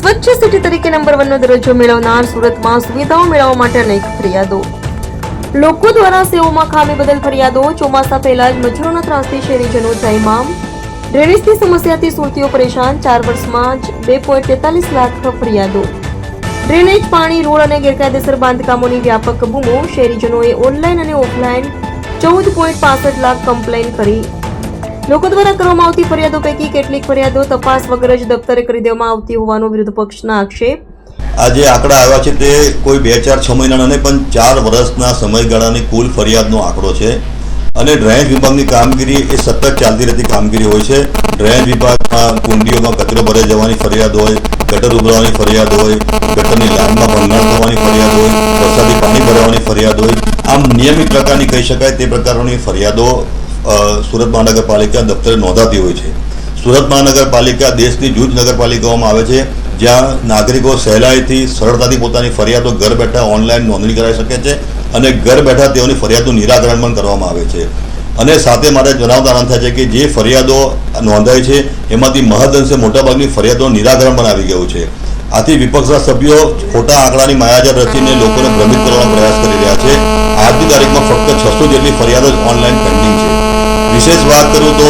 City તરીકે number વનનો દરજ્જો મેળવનાર સુરતમાં સુવિધાઓ મેળવવા માટે અનેક ફરિયાદો. લોકો દ્વારા સેવામાં ખામી બદલ ફરિયાદો, ચોમાસા પહેલા જ મજૂરોના ત્રાસથી શહેરીજનો જયમામ. ડ્રેનેજની સમસ્યાથી સુરતીઓ પરેશાન, ચાર વર્ષમાં જ બે પોઈન્ટ તેતાલીસ લાખ ફરિયાદો. ડ્રેનેજ, પાણી, રોડ અને ગેરકાયદેસર બાંધકામોની વ્યાપક બૂમો શહેરીજનોએ ઓનલાઈન અને ઓફલાઈન ચૌદ પોઈન્ટ પાસઠ લાખ કમ્પ્લેન કરી. લોકો દ્વારા કરવામાં આવતી ફરિયાદો પૈકી કેટલીક ફરિયાદો તપાસ વગર જ દફતરે કરી દેવામાં આવતી હોવાનો વિરોધ પક્ષના આક્ષેપ? આ જે આંકડા આવ્યા છે તે કોઈ બે, ચાર, છ મહિનાના નહીં, પણ ચાર વર્ષના સમયગાળાની કુલ ફરિયાદનો આંકડો છે. અને ડ્રેનેજ વિભાગની કામગીરી એ સતત ચાલતી રહેતી કામગીરી હોય છે. ડ્રેનેજ વિભાગમાં કુંડીઓમાં કચરો ભરાઈ જવાની ફરિયાદ હોય, ગટર ઉભરાવાની ફરિયાદ હોય, ગટરની લાઇનમાં ભંગાણ થવાની ફરિયાદ હોય, વરસાદી પાણી ભરાવાની ફરિયાદ હોય. આમ નિયમિત પ્રકારની કહી શકાય તે પ્રકારોની ફરિયાદો સુરત મહાનગરપાલિકા દફતરે નોંધાતી હોય છે. સુરત મહાનગરપાલિકા દેશની જૂજ નગરપાલિકાઓમાં આવે છે, જ્યાં નાગરિકો સહેલાઈથી, સરળતાથી પોતાની ફરિયાદો ઘર બેઠા ઓનલાઈન નોંધણી કરાવી શકે છે અને ઘર બેઠા તેઓની ફરિયાદનું નિરાકરણ પણ કરવામાં આવે છે. અને સાથે મારે જણાવતા આનંદ થાય છે કે જે ફરિયાદો નોંધાય છે, એમાંથી મહદઅંશે મોટાભાગની ફરિયાદોનું નિરાકરણ પણ આવી ગયું છે. આથી વિપક્ષના સભ્યો ખોટા આંકડાની માયાજાર રચીને લોકોને ભ્રમિત કરવાનો પ્રયાસ કરી રહ્યા છે. આજની તારીખમાં ફક્ત છસો જેટલી ફરિયાદો જ ઓનલાઈન પેન્ડિંગ વિશેષ વાત કરું તો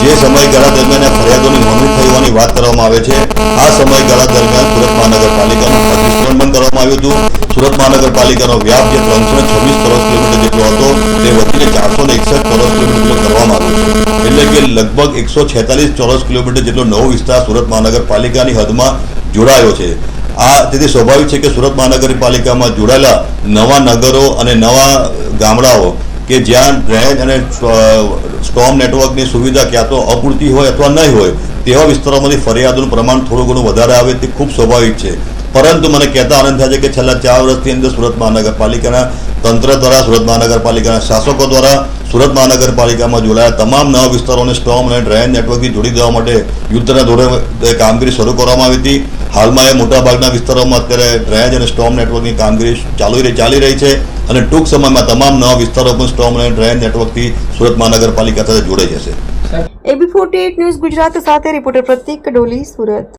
જે સમયગાળા દરમિયાન ફરિયાદોની નોંધણી થઈ હોવાની વાત કરવામાં આવે છે, આ સમયગાળા દરમિયાન સુરત મહાનગરપાલિકાનું વિસ્તરણ પણ કરવામાં આવ્યું હતું. સુરત મહાનગરપાલિકાનો વ્યાપ જે ત્રણસો છવ્વીસ ચોરસ કિલોમીટર જેટલો હતો, તે વધીને ચારસો ને એકસઠ ચોરસ કિલોમીટર કરવામાં આવ્યો છે. એટલે કે લગભગ એકસો છેતાલીસ ચોરસ કિલોમીટર જેટલો નવો વિસ્તાર સુરત મહાનગરપાલિકાની હદમાં જોડાયો છે. આ તેથી સ્વાભાવિક છે કે સુરત મહાનગરપાલિકામાં જોડાયેલા નવા નગરો અને નવા ગામડાઓ કે જ્યાં ડ્રેનેજ અને સ્ટોમ નેટવર્કની સુવિધા ક્યાં તો અપૂરતી હોય અથવા નહીં હોય, તેવા વિસ્તારોમાંથી ફરિયાદોનું પ્રમાણ થોડું ઘણું વધારે આવે તે ખૂબ સ્વાભાવિક છે. પરંતુ મને કહેતા આનંદ થાય છે કે છેલ્લા ચાર વર્ષની અંદર સુરત મહાનગરપાલિકાના તંત્ર દ્વારા, સુરત મહાનગરપાલિકાના શાસકો દ્વારા, સુરત મહાનગરપાલિકામાં જોડાયા તમામ નવા વિસ્તારોને સ્ટોમ અને ડ્રેન નેટવર્કથી જોડી દેવા માટે યુદ્ધના ધોરણે કામગીરી શરૂ કરવામાં આવી હતી. હાલમાં એ મોટાભાગના વિસ્તારોમાં અત્યારે ડ્રેનેજ અને સ્ટોમ નેટવર્કની કામગીરી ચાલુ ચાલી રહી છે. અને ટૂંક સમયમાં તમામ નવા વિસ્તારો પણ સ્ટ્રોંગ લાઇન ડ્રેનેજ નેટવર્કથી સુરત મહાનગરપાલિકા સાથે જોડાઈ જશે. એબી ફોર્ટી ન્યૂઝ ગુજરાત સાથે રિપોર્ટર પ્રતિક ડોલી, સુરત.